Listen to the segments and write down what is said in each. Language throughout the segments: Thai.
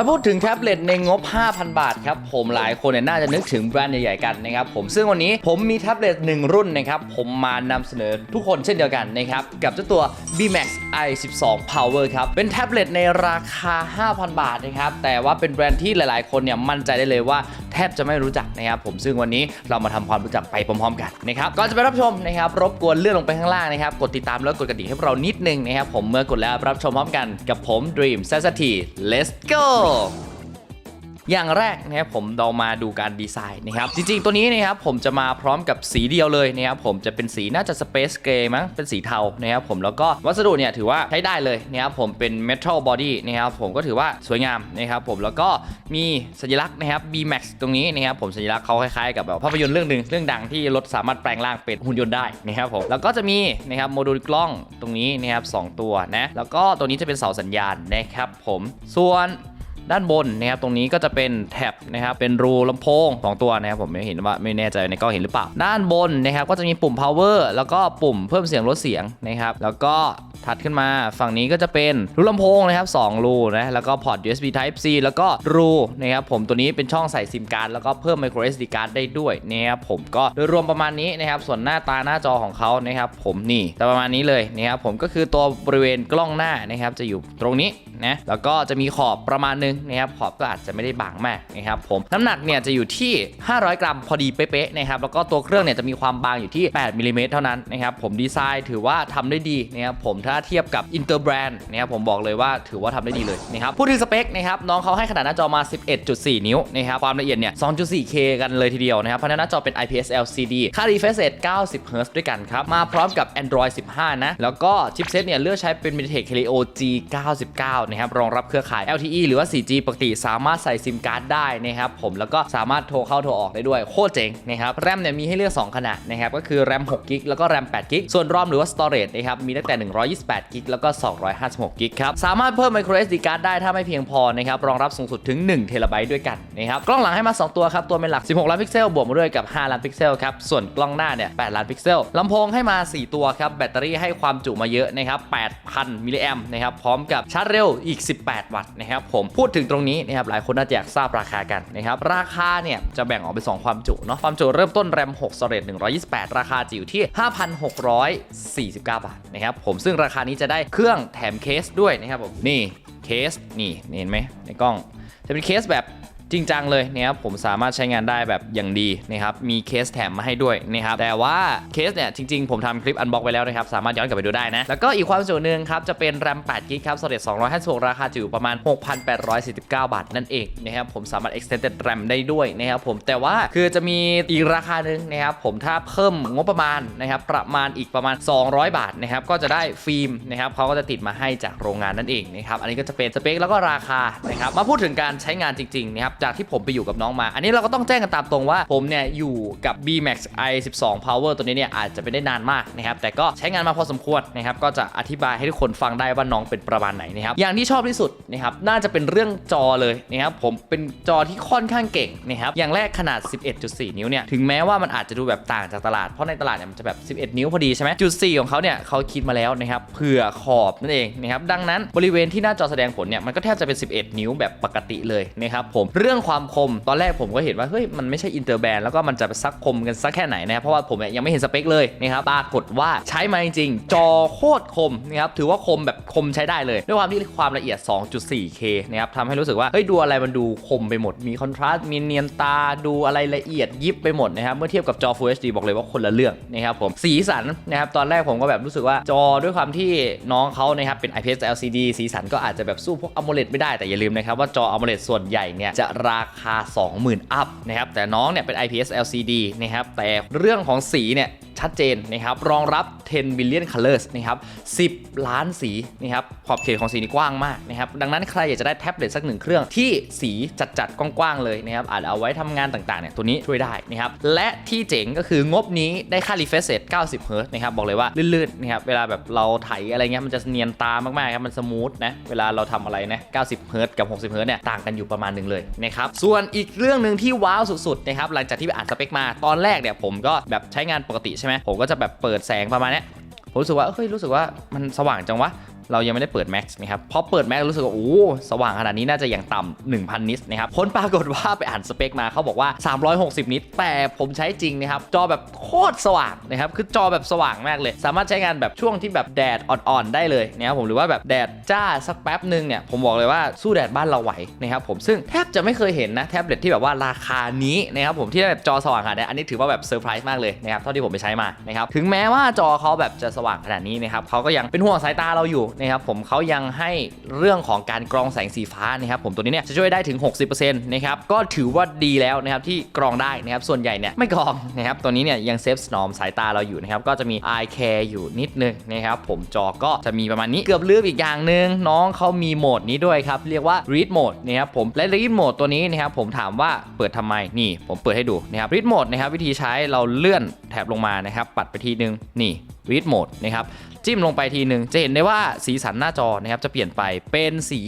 ถ้าพูดถึงแท็บเล็ตในงบ 5,000 บาทครับผมหลายคนเนี่ยน่าจะนึกถึงแบรนด์ใหญ่ๆกันนะครับผมซึ่งวันนี้ผมมีแท็บเล็ตหนึ่งรุ่นนะครับผมมานำเสนอทุกคนเช่นเดียวกันนะครับกับเจ้าตัว B-Max i12 Power ครับเป็นแท็บเล็ตในราคา 5,000 บาทนะครับแต่ว่าเป็นแบรนด์ที่หลายๆ คนเนี่ยมั่นใจได้เลยว่า บจะไม่รู้จักนะครับผมซึ่งวันนี้เรามาทำความรู้จักไปพร้อมๆกันนะครับก่อนจะไปรับชมนะครับรบกวนเลื่อนลงไปข้างล่างนะครับกดติดตามแล้วกดกระดิ่งให้เรานิดนึงนะครับผมเมื่อกดแล้วรับชมพร้อมกันกับผม Dream s a s a t i Let's go อย่างแรกนะครับผมเรามาดูการดีไซน์นะครับจริงๆตัวนี้นะครับผมจะมาพร้อมกับสีเดียวเลยนะครับผมจะเป็นสีน่าจะ Space Gray มั้งเป็นสีเทานะครับผมแล้วก็วัสดุเนี่ยถือว่าใช้ได้เลยนะครับผมเป็น Metal Body นะครับผมก็ถือว่าสวยงามนะครับผมแล้วก็มีสัญลักษณ์นะครับ B-Max ตรงนี้นะครับผมสัญลักษณ์เขาคล้ายๆกับแบบภาพยนตร์เรื่องหนึ่งเรื่องดังที่รถสามารถแปลงร่างเป็นหุ่นยนต์ได้นะครับผมแล้วก็จะมีนะครับโมดูลกล้องตรงนี้นะครับสองตัวนะแล้วก็ตัวนี้จะเป็นเสาสัญญาณนะครับผมส่วน ด้านบนนะครับตรงนี้ก็จะเป็นแท็บนะครับเป็นรูลำโพงสองตัวนะครับผมไม่เห็นว่าไม่แน่ใจในกล้องเห็นหรือเปล่า ด้านบนนะครับก็จะมีปุ่ม power แล้วก็ปุ่มเพิ่มเสียงลดเสียงนะครับแล้วก็ถัดขึ้นมาฝั่งนี้ก็จะเป็นรูลำโพงนะครับ2รูนะแล้วก็พอร์ต USB Type C แล้วก็รูนะครับผมตัวนี้เป็นช่องใส่ซิมการ์ดแล้วก็เพิ่ม micro SD card ได้ด้วยนะครับผมก็โดยรวมประมาณนี้นะครับส่วนหน้าตาหน้าจอของเขานะครับผมนี่แต่ประมาณนี้เลยนะครับผมก็คือตัวบริเวณกล้องหน้านะครับจะอยู่ตรงนี้ นะแล้วก็จะมีขอบประมาณนึงนะครับขอบก็อาจจะไม่ได้บางมากนะครับผมน้ำหนักเนี่ยจะอยู่ที่ 500 กรัมพอดีเป๊ะๆนะครับแล้วก็ตัวเครื่องเนี่ยจะมีความบางอยู่ที่ 8มิลลิเมตรเท่านั้นนะครับผมดีไซน์ถือว่าทำได้ดีนะครับผมถ้าเทียบกับอินเตอร์แบรนด์นะครับผมบอกเลยว่าถือว่าทำได้ดีเลยนะครับพูดถึงสเปคนะครับน้องเขาให้ขนาดหน้าจอมา 11.4 นิ้วนะครับความละเอียดเนี่ย 2.4K กันเลยทีเดียวนะครับเพราะหน้าจอเป็น IPS LCD ค่า refresh rate 90 Hz ด้วยกันครับ มาพร้อมกับ Android 15 นะ แล้วก็ชิปเซตเนี่ย เลือกใช้เป็น MediaTek Helio G99 นะครับรองรับเครือข่าย LTE หรือว่า 4G ปกติ สามารถใส่ซิมการ์ดได้นะครับผมแล้วก็สามารถโทรเข้าโทรออกได้ด้วยโคตรเจ๋งนะครับแรมเนี่ยมีให้เลือก 2 ขนาดนะครับก็คือแรม6 g b แล้วก็แรม8 g b ส่วนรอมหรือว่า storage นะครับมีตั้งแต่ 128 g b แล้วก็ 256 g b ครับสามารถเพิ่ม micro SD card ได้ถ้าไม่เพียงพอนะครับรองรับสูงสุดถึง1 t b ด้วยกันนะครับกล้องหลังให้มา 2 ตัวครับตัวเป็นหลัก 16 ล้านพิกเซลบวกมาด้วยกับ 5 ล้านพิกเซลครับส่วนกล้องหน้าเนี่ย8ล้านพิกเซลลำโพงให้มา 4 ตัวครับแบตเตอรี่ให้ความจุมาเยอะนะครับ8,000มิลลิแอมนะครับพร้อมกับชาร์จเร็วอีก 18 วัตต์นะครับผมพูดถึงตรงนี้นะครับหลายคนน่าจะอยากทราบราคากันนะครับราคาเนี่ยจะแบ่งออกเป็น2ความจุเนาะความจุเริ่มต้นแรม6 storage 128 ราคาจะอยู่ที่ 5,649 บาทนะครับผมซึ่งราคานี้จะได้เครื่องแถมเคสด้วยนะครับผมนี่เคสนี่เห็นไหมในกล้องจะเป็นเคสแบบ จริงจังเลยนะครับผมสามารถใช้งานได้แบบอย่างดีนะครับมีเคสแถมมาให้ด้วยนะครับแต่ว่าเคสเนี่ยจริงๆ ผมทำคลิปอันบ็อกไว้แล้วนะครับสามารถย้อนกลับไปดูได้นะแล้วก็อีกความจุหนึ่งครับจะเป็นแรม8 g b ครับ storage 256ราคาจะอยู่ประมาณ 6,849 บาทนั่นเองนะครับผมสามารถ extended RAM ได้ด้วยนะครับผมแต่ว่าคือจะมีอีกราคาหนึ่งนะครับผมถ้าเพิ่มงบประมาณนะครับประมาณอีกประมาณ 200 บาทนะครับก็จะได้ฟิล์มนะครับเขาก็จะติดมาให้จากโรงงานนั่นเองนะครับอันนี้ก็จะเป็นสเปคแล้วก็ราคานะครับมาพูดถึงการใช้งานจริงๆนะครับจากที่ผมไปอยู่กับน้องมา อันนี้เราก็ต้องแจ้งกันตามตรงว่าผมเนี่ยอยู่กับ B-Max i12 Power ตัวนี้เนี่ยอาจจะไม่ได้นานมากนะครับแต่ก็ใช้งานมาพอสมควรนะครับก็จะอธิบายให้ทุกคนฟังได้ว่าน้องเป็นประมาณไหนนะครับอย่างที่ชอบที่สุดนะครับน่าจะเป็นเรื่องจอเลยนะครับผมเป็นจอที่ค่อนข้างเก่งนะครับอย่างแรกขนาด 11.4 นิ้วเนี่ยถึงแม้ว่ามันอาจจะดูแบบต่างจากตลาดเพราะในตลาดเนี่ยมันจะแบบ 11 นิ้วพอดีใช่ไหมจุด 4 ของเขาเนี่ยเขาคิดมาแล้วนะครับเผื่อขอบนั่นเองนะครับดังนั้นบริเวณที่หน้าจอแสดงผลเนี่ยมันก็แทบจะเป็น 11 นิ้วแบบปกติเลยนะครับผมเรื่องความคมตอนแรกผมก็เห็นว่าเฮ้ยมันไม่ใช่อินเตอร์แบนแล้วก็มันจะซักคมกันสักแค่ไหนนะครับเพราะว่าผมยยังไม่เห็นสเปคเลยนะครับปรากฏว่าใช้มาจริงๆจอโคตรคมนะครับถือว่าคมแบบคมใช้ได้เลยด้วยความที่ความละเอียด 2.4K นะครับทำให้รู้สึกว่าเฮ้ยดูอะไรมันดูคมไปหมดมีคอนทราสต์มีเนียนตาดูอะไรละเอียดยิบไปหมดนะครับเมื่อเทียบกับจอ Full HD บอกเลยว่าคนละเรื่องนะครับผมสีสันนะครับตอนแรกผมก็แบบรู้สึกว่าจอด้วยความที่น้องเขานะครับเป็น IPS LCD สีสันก็อาจจะแบบสู้พวก AMOLED ไม่ได้แต่อย่าลืมนะครับว่าจอ AMOLED ส่วนใหญ่เนี่ยจะราคา 20,000 อัพนะครับแต่น้องเนี่ยเป็น IPS LCD นะครับแต่เรื่องของสีเนี่ย ชัดเจนนะครับรองรับ 10 billion colors นะครับ10 ล้านสีนะครับขอบเขตของสีนี่กว้างมากนะครับดังนั้นใครอยากจะได้แท็บเล็ตสักหนึ่งเครื่องที่สีจัดๆกว้างๆเลยนะครับอาจเอาไว้ทำงานต่างๆเนี่ยตัวนี้ช่วยได้นะครับและที่เจ๋งก็คืองบนี้ได้ค่า refresh rate 90 Hz นะครับบอกเลยว่าลื่นๆนะครับเวลาแบบเราไถอะไรเงี้ยมันจะเนียนตามากๆครับมันสมูทนะเวลาเราทำอะไรนะ90 Hz กับ 60 Hz เนี่ยต่างกันอยู่ประมาณหนึ่งเลยนะครับส่วนอีกเรื่องหนึ่งที่ว้าวสุดๆนะครับหลังจากที่ไปอ่านสเปคมาตอนแรกเนี่ยผมก็แบบใช้งานปกติใช่ไหมผมก็จะแบบเปิดแสงประมาณนี้ผมรู้สึกว่าเฮ้ยรู้สึกว่ามันสว่างจังวะ เรายังไม่ได้เปิด Max นะครับพอเปิด Max รู้สึกว่าโอ้สว่างขนาดนี้น่าจะอย่างต่ำ1,000 นิตนะครับผลปรากฏว่าไปอ่านสเปคมาเขาบอกว่า 360 นิตแต่ผมใช้จริงนะครับจอแบบโคตรสว่างนะครับคือจอแบบสว่างมากเลย สามารถใช้งานแบบช่วงที่แบบแดดอ่อนๆได้เลยนะครับผมหรือว่าแบบแดดจ้าสักแป๊บหนึ่งเนี่ยผมบอกเลยว่าสู้แดดบ้านเราไหวนะครับผมซึ่งแทบจะไม่เคยเห็นนะแท็บเล็ตที่แบบว่าราคานี้นะครับผมที่แบบจอสว่างขนาดนี้อันนี้ถือว่าแบบเซอร์ไพรส์มากเลยนะครับเท่าที่ผมไปใช้มานะครับถึงแม้ว่าจอเขาแบบจะสว่างขนาดนี้นะครับเขาก็ยังเป็นห่วงสายตาเราอยู่นะครับผมเขายังให้เรื่องของการกรองแสงสีฟ้านะครับผมตัวนี้เนี่ยจะช่วยได้ถึง 60%นะครับก็ถือว่าดีแล้วนะครับที่กรองได้นะครับส่วนใหญ่เนี่ยไม่กรองนะครับตัวนี้เนี่ยยังเซฟสนอมสายตาเราอยู่นะครับก็จะมี eye care อยู่นิดนึงนะครับผมจอก็จะมีประมาณนี้เกือบลืมอีกอย่างหนึ่งน้องเขามีโหมดนี้ด้วยครับเรียกว่า read mode นะครับผมและ read mode ตัวนี้นะครับผมถามว่าเปิดทำไมนี่ผมเปิดให้ดูนะครับ read mode นะครับวิธีใช้เราเลื่อนแถบลงมานะครับปัดไปทีนึงนี่ read mode นะครับจิ้มลงไปทีหนึ่งจะเห็นได้ว่าสีสันหน้าจอนะครับจะเปลี่ยนไปเป็นสี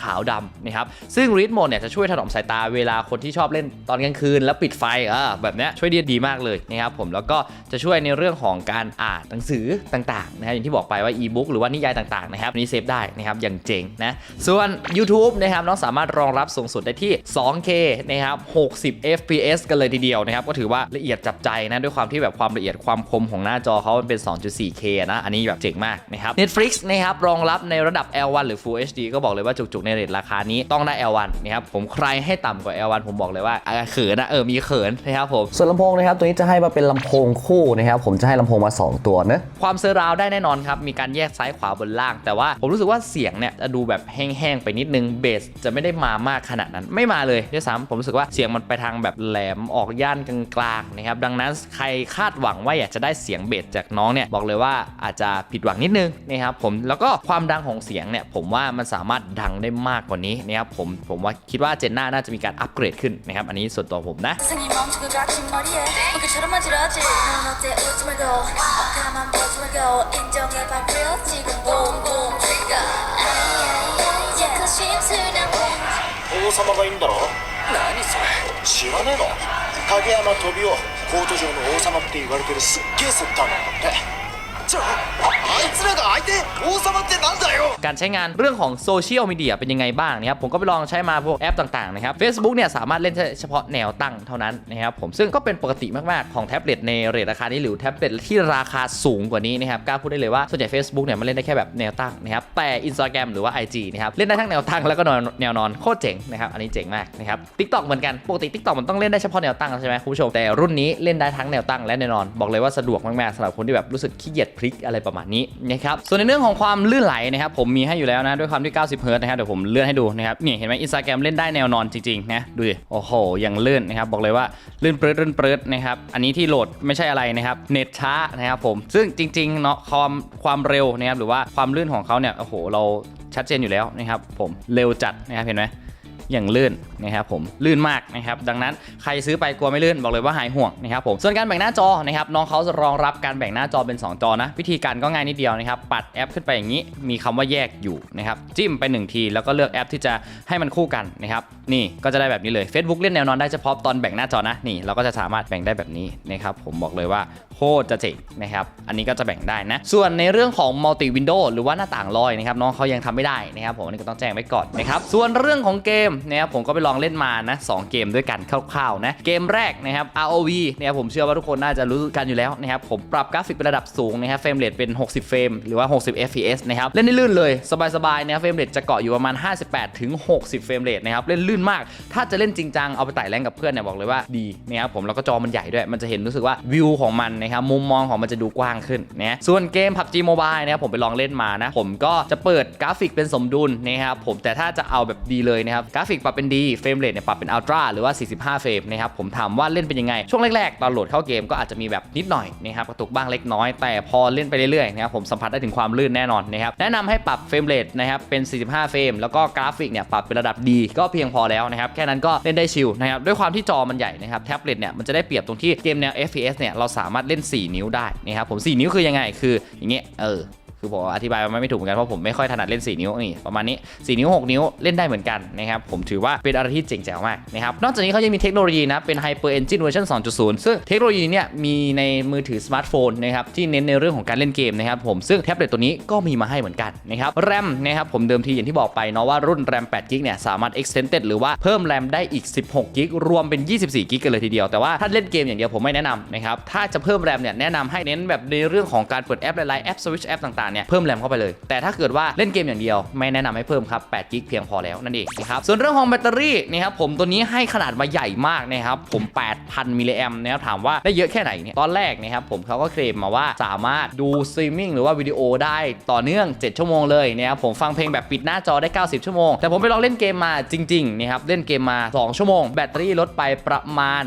ขาวดำนะครับซึ่ง read mode เนี่ยจะช่วยถนอมสายตาเวลาคนที่ชอบเล่นตอนกลางคืน แล้วปิดไฟอ่าแบบเนี้ยช่วยดีดีมากเลยนะครับผมแล้วก็จะช่วยในเรื่องของการอ่านหนังสือต่างๆนะครับอย่างที่บอกไปว่า e-book หรือว่านิยายต่างๆนะครับนี้เซฟได้นะครับอย่างเจ๋งนะส่วน YouTube นะครับน้องสามารถรองรับสูงสุดได้ที่ 2K นะครับ60 fps กันเลยทีเดียวนะครับก็ถือว่าละเอียดจับใจนะด้วยความที่แบบความละเอียดความคมของหน้าจอเขามันเป็น 2.4K นะ อันนี้แบบเจ๋งมากนะครับ Netflix นะครับรองรับในระดับ L1 หรือ Full HD ก็บอกเลยว่าจุกๆ ในเรทราคานี้ต้องได้ L1 นะครับผมใครให้ต่ำกว่า L1 ผมบอกเลยว่าอะเขินนะเออมีเขินนะครับผมส่วนลำโพงนะครับตัวนี้จะให้มาเป็นลำโพงคู่นะครับผมจะให้ลำโพงมา 2 ตัวนะความเซอร์ราวด์ได้แน่นอนครับมีการแยกซ้ายขวาบนล่าง แต่ว่าผมรู้สึกว่าเสียงเนี่ยจะดูแบบแห้งๆไปนิดนึงเบสจะไม่ได้มามากขนาดนั้นไม่มาเลยด้วยซ้ำผมรู้สึกว่าเสียงมันไปทางแบบแหลมออกย่านกลางๆนะครับดังนั้นใครคาดหวังว่าอยากจะได้เสียงเบสจากน้องเนี่ยบอกเลยว่าอาจจะผิดหวังนิดนึงนะครับผมแล้วก็ความดังของเสียงเนี่ยผมว่ามันสามารถดังได้มากกว่านี้นะครับผมผมว่าคิดว่าเจนน่าน่าจะมีการอัปเกรดขึ้นนะครับอันนี้ส่วนตัวผมนะ王様がいいんだろ何それ知らねえの影山飛びをコート上の王様って言われてるすっげえセッターなんだって。じゃあいつらが相手王様ってなんだよ การใช้งานเรื่องของโซเชียลมีเดียเป็นยังไงบ้างนะครับผมก็ไปลองใช้มาพวกแอปต่างๆนะครับ Facebook เนี่ยสามารถเล่นได้เฉพาะแนวตั้งเท่านั้นนะครับผมซึ่งก็เป็นปกติมากๆ ของแท็บเล็ตในเรทราคานี้หรือแท็บเล็ตที่ราคาสูงกว่านี้นะครับกล้าพูดได้เลยว่าส่วนใหญ่ Facebook เนี่ยมันเล่นได้แค่แบบแนวตั้งนะครับแต่ Instagram หรือว่า IG นะครับเล่นได้ทั้งแนวตั้งแล้วก็แนวนอนโคตรเจ๋งนะครับอันนี้เจ๋งมากนะครับ TikTok เหมือนกันปกติ TikTok มันต้องเล่นได้เฉพาะแนวตั้งใช่ไหมคุณผู้ชมแต่รุ่นนี้เล่นได้ทั้งแนวตั้งและแนวนอน บอกเลยว่าสะดวกมากๆสำหรับคนที่แบบรู้สึกขี้เกียจพลิกอะไรประมาณนี้ ี้นะครับส่วนในเรื่องของความลื่นไหลนะครับผมมีให้อยู่แล้วนะด้วยความที่ 90 เฮิร์ตนะครับเดี๋ยวผมเลื่อนให้ดูนะครับนี่เห็นไหมอินสตาแกรมเล่นได้แนวนอนจริงๆนะดูดิโอ้โหยังลื่นนะครับบอกเลยว่าลื่นเปรดลื่นเปรดนะครับอันนี้ที่โหลดไม่ใช่อะไรนะครับเน็ตช้านะครับผมซึ่งจริงๆเนาะความความเร็วนะครับหรือว่าความลื่นของเขาเนี่ยโอ้โหเราชัดเจนอยู่แล้วนะครับผมเร็วจัดนะครับเห็นไหม อย่างลื่นนะครับผมลื่นมากนะครับดังนั้นใครซื้อไปกลัวไม่ลื่นบอกเลยว่าหายห่วงนะครับผมส่วนการแบ่งหน้าจอนะครับน้องเขาจะรองรับการแบ่งหน้าจอเป็น 2 จอนะวิธีการก็ง่ายนิดเดียวนะครับปัดแอปขึ้นไปอย่างนี้ มีคำว่าแยกอยู่นะครับจิ้มไป 1 ที แล้วก็เลือกแอปที่จะให้มันคู่กันนะครับนี่ก็จะได้แบบนี้เลย Facebook เล่นแนวนอนได้เฉพาะตอนแบ่งหน้าจอนะนี่เราก็จะสามารถแบ่งได้แบบนี้นะครับผมบอกเลยว่า โคตรจะเจ๋งนะครับ อันนี้ก็จะแบ่งได้นะ ส่วนในเรื่องของ multi window หรือว่าหน้าต่างลอยนะครับน้องเขายังทำไม่ได้นะครับผมอันนี้ก็ต้องแจ้งไว้ก่อนนะครับส่วนเรื่องของเกมนะครับผมก็ไปลองเล่นมานะสองเกมด้วยกันคร่าวๆนะเกมแรกนะครับ ROV นะครับผมเชื่อว่าทุกคนน่าจะรู้กันอยู่แล้วนะครับผมปรับกราฟิกเป็นระดับสูงนะครับเฟรมเรทเป็น 60 เฟรมหรือว่า 60 fps นะครับเล่นได้ลื่นเลยสบายๆนะครับเฟรมเรทจะเกาะอยู่ประมาณ 58ถึง60 เฟรมเรทนะครับเล่นลื่นมาก ถ้าจะเล่นจริงจังเอาไปไต่แรงกับเพื่อนเนี่ยบอกเลยว่าดีนะครับผมแล้วก็จอมันใหญ่ด้วยมันจะเห็นรู้สึกว่าวิวของมันนะครับมุมมองของมันจะดูกว้างขึ้นนะส่วนเกม PUBG Mobile นะครับผมไปลองเล่นมานะผมก็จะเปิดกราฟิกเป็นสมดุลนะครับผมแต่ถ้าจะเอาแบบดีเลยนะครับกราฟิกปรับเป็นดีเฟรมเรทเนี่ยปรับเป็นอัลตร้าหรือว่า 45 เฟรมนะครับผมถามว่าเล่นเป็นยังไง ช่วงแรกๆ ตอนโหลดเข้าเกมก็อาจจะมีแบบนิดหน่อยนะครับกระตุกบ้างเล็กน้อย แต่พอเล่นไปเรื่อยๆนะครับผมสัมผัสได้ถึงความลื่นแน่นอนนะครับแนะนำให้ปรับเฟรมเรทนะครับเป็น 45 เฟรมแล้วก็กราฟิกเนี่ยปรับเป็นระดับดีก็เพียงพอแล้วนะครับแค่นั้นก็เล่นได้ชิลนะครับด้วยความที่จอมันใหญ่นะครับแท็บเล็ตเนี่ยมันจะได้เปรียบตรงที่เกมแนว FPS เนี่ยเราสามารถเล่น4 นิ้วได้นะครับผม 4 นิ้วคือยังไงคืออย่างเงี้ยเออ คือผมอธิบายมันไม่ถูกเหมือนกันเพราะผมไม่ค่อยถนัดเล่น 4 นิ้วนี่ประมาณนี้ 4 นิ้ว 6 นิ้วเล่นได้เหมือนกันนะครับผมถือว่าเป็นอะไรที่เจ๋งแจ๋วมากนะครับนอกจากนี้เขายังมีเทคโนโลยีนะเป็น Hyper Engine เวอร์ชัน2.0 ซึ่งเทคโนโลยีเนี่ยมีในมือถือสมาร์ทโฟนนะครับที่เน้นในเรื่องของการเล่นเกมนะครับผมซึ่งแท็บเล็ตตัวนี้ก็มีมาให้เหมือนกันนะครับแรมนะครับผมเดิมทีอย่างที่บอกไปเนาะว่ารุ่นแรม8 g b เนี่ยสามารถ extended หรือว่าเพิ่มแรมได้อีก 16 g b รวมเป็น 24 g b กันเลยทีเดียวแต่ว่าถ้าเล่นเกมอย่างเดียวผมไม่แนะนำนะครับถ้าจะเพิ่มแรมเนี่ยแนะนำให้เน้นแบบในเรื่องของการเปิดแอปหลายๆแอปสวิชแอปต่างๆเนี่ยเพิ่มแรมเข้าไปเลย แต่ถ้าเกิดว่าเล่นเกมอย่างเดียว ไม่แนะนำให้เพิ่มครับ8 g b เพียงพอแล้วนั่นเองนะครับส่วนเรื่องของแบตเตอรี่นะครับผมตัวนี้ให้ขนาดมาใหญ่มากนะครับผม 8,000มิลลิแอมนะครับถามว่าได้เยอะแค่ไหนเนี่ยตอนแรกนะครับผมเขาก็เคลมมาว่าสามารถดูสตรีมมิ่งหรือว่าวิดีโอได้ต่อเนื่อง 7 ชั่วโมงเลยนะครับผมฟังเพลงแบบปิดหน้าจอได้ 90 ชั่วโมง แต่ผมไปลองเล่นเกมมาจริงๆนะครับเล่นเกมมา 2 ชั่วโมง แบตเตอรี่ลดไปประมาณ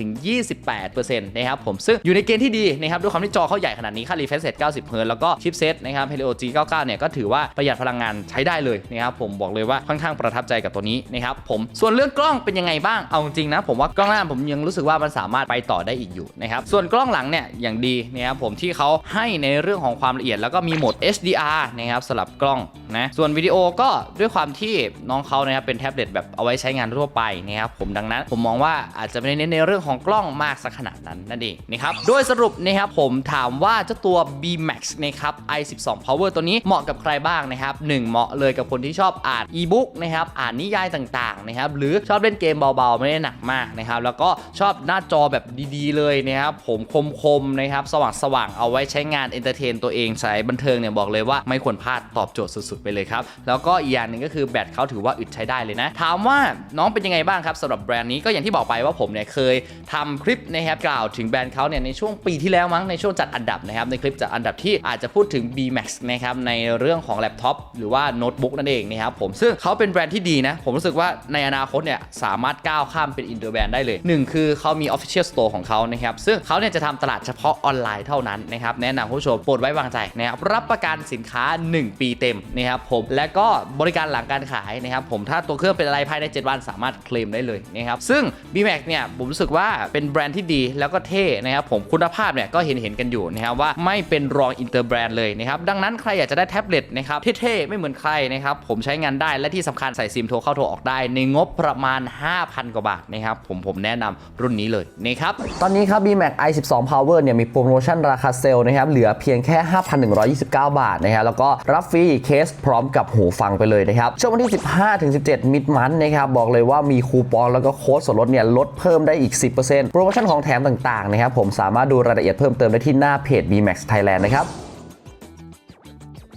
27-28%นะครับผมซึ่งอยู่ในเกณฑ์ที่ดีนะครับด้วยความที่จอเขาใหญ่ขนาดนี้ค่า refresh rate 90 Hz แล้วก็ชิปเซตนะครับ Helio G99 เนี่ยก็ถือว่าประหยัดพลังงานใช้ได้เลยนะครับผมบอกเลยว่าค่อนข้างประทับใจกับตัวนี้นะครับผมส่วนเรื่องกล้องเป็นยังไงบ้างเอาจริงนะผมว่ากล้องหน้าผมยังรู้สึกว่ามันสามารถไปต่อได้อีกอยู่นะครับส่วนกล้องหลังเนี่ยอย่างดีนะครับผมที่เขาให้ในเรื่องของความละเอียด แล้วก็มีโหมด HDR นะครับสำหรับกล้องนะส่วนวิดีโอก็ด้วยความที่น้องเขานะครับเป็นแท็บเล็ตแบบเอาไว้ใช้งานทั่วไปนะครับผมดังนั้น ผมมองว่าอาจจะไม่ได้เน้นในเรื่องของกล้องมากสักขนาดนั้นนั่นเองนะครับโดยสรุปนะครับผมถามว่าเจ้าตัว B Max นะครับ i12 Power ตัวนี้เหมาะกับใครบ้างนะครับหนึ่งเหมาะเลยกับคนที่ชอบอ่านอีบุ๊กนะครับอ่านนิยายต่างๆนะครับหรือชอบเล่นเกมเบาๆ ไม่ได้หนักมากนะครับแล้วก็ชอบหน้าจอแบบดีๆ เลยนะครับผมคมๆนะครับสว่างๆเอาไว้ใช้งานเอนเตอร์เทนตัวเองสายบันเทิงเนี่ยบอกเลยว่าไม่ควรพลาดตอบโจทย์สุดๆไปเลยครับ แล้วก็อีกอย่างหนึ่งก็คือแบตเขาถือว่าอึดใช้ได้เลยนะ ถามว่าน้องเป็นยังไงบ้างครับสำหรับแบรนด์นี้ก็อย่างที่บอกไปว่าผมเนี่ยเคยทำคลิปนะครับกล่าวถึงแบรนด์เขาเนี่ยในช่วงปีที่แล้วมั้งในช่วงจัดอันดับนะครับในคลิปจัดอันดับที่อาจจะพูดถึง B Max นะครับในเรื่องของแล็ปท็อปหรือว่าโน้ตบุ๊กนั่นเองนะครับผมซึ่งเขาเป็นแบรนด์ที่ดีนะผมรู้สึกว่าในอนาคตเนี่ยสามารถก้าวข้ามเป็นอินเตอร์แบรนด์ได้เลยหนึ่งคือเขามี Official Store ของเขานะครับซึ่งเขาเนี่ยจะทำตลาดเฉพาะออนไลน์เท่านั้นนะครับแนะนำผู้ชมโปรดไว้วางใจนะครับรับประกันสินค้า 1 ปีเต็มนะครับผมและก็บริการหลังการขายนะครับผมถ้าตัวเครื่องเป็นอะไรภายใน 7 วันสามารถเคลมได้เลยนะครับซึ่ง B Max เนี่ยผมรู้สึกว่าเป็นแบรนด์ที่ดีแล้วก็เท่นะครับผมคุณภาพเนี่ยก็เห็นเห็นกันอยู่นะครับว่าไม่เป็นรองอินเตอร์แบรนด์เลยนะครับดังนั้นใครอยากจะได้แท็บเล็ตนะครับเท่ๆไม่เหมือนใครนะครับผมใช้งานได้และที่สำคัญใส่ซิมโทรเข้าโทรออกได้ ในงบประมาณ 5,000 กว่าบาทนะครับผมผมแนะนำรุ่นนี้เลยนะครับตอนนี้ครับ BMAX i12 Power เนี่ยมีโปรโมชั่นราคาเซลล์นะครับเหลือเพียงแค่ 5,129 บาทนะครับแล้วก็รับฟรีเคสพร้อมกับหูฟังไปเลยนะครับ ช่วงวันที่ 15-17 มิดมันนะครับ บอกเลยว่ามีคูปองแล้วก็โค้ดส่วนลดเนี่ยลดเพิ่มได้อีก 10%โปรโมชั่นของแถมต่างๆนะครับผมสามารถดูรายละเอียดเพิ่มเติมได้ที่หน้าเพจ BMAX Thailand นะครับ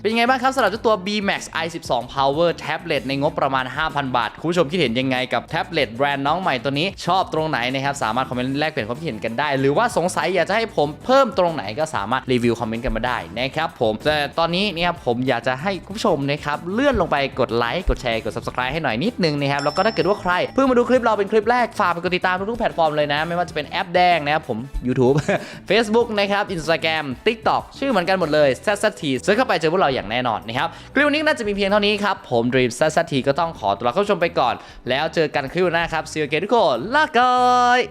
เป็นยังไงบ้างครับสำหรับเจ้าตัว B Max i12 Power Tablet ในงบประมาณ 5,000 บาท คุณผู้ชมคิดเห็นยังไงกับแท็บเล็ตแบรนด์น้องใหม่ตัวนี้ ชอบตรงไหนนะครับ สามารถคอมเมนต์แลกเปลี่ยนความคิดเห็นกันได้ หรือว่าสงสัยอยากจะให้ผมเพิ่มตรงไหนก็สามารถรีวิวคอมเมนต์กันมาได้นะครับผมแต่ตอนนี้เนี่ยครับผมอยากจะให้คุณผู้ชมนะครับเลื่อนลงไปกดไลค์กดแชร์กด subscribe ให้หน่อยนิดนึงนะครับแล้วก็ถ้าเกิดว่าใครเพิ่งมาดูคลิปเราเป็นคลิปแรกฝากไปกดติดตามทุกๆแพลตฟอร์มเลยนะ ไม่ว่าจะเป็นแอปแดงนะครับผม YouTube Facebook นะครับ Instagram TikTok ชื่อเหมือนกันหมดเลย ZZT เซิร์ชเข้าไปเจอพวกเราอย่างแน่นอนนะครับคลิปวันนี้น่าจะมีเพียงเท่านี้ครับ ผมดรีมซัสทีก็ต้องขอตัวลาเข้าชมไปก่อน แล้วเจอกันคลิปหน้าครับซีเกทุกคนลาก่อย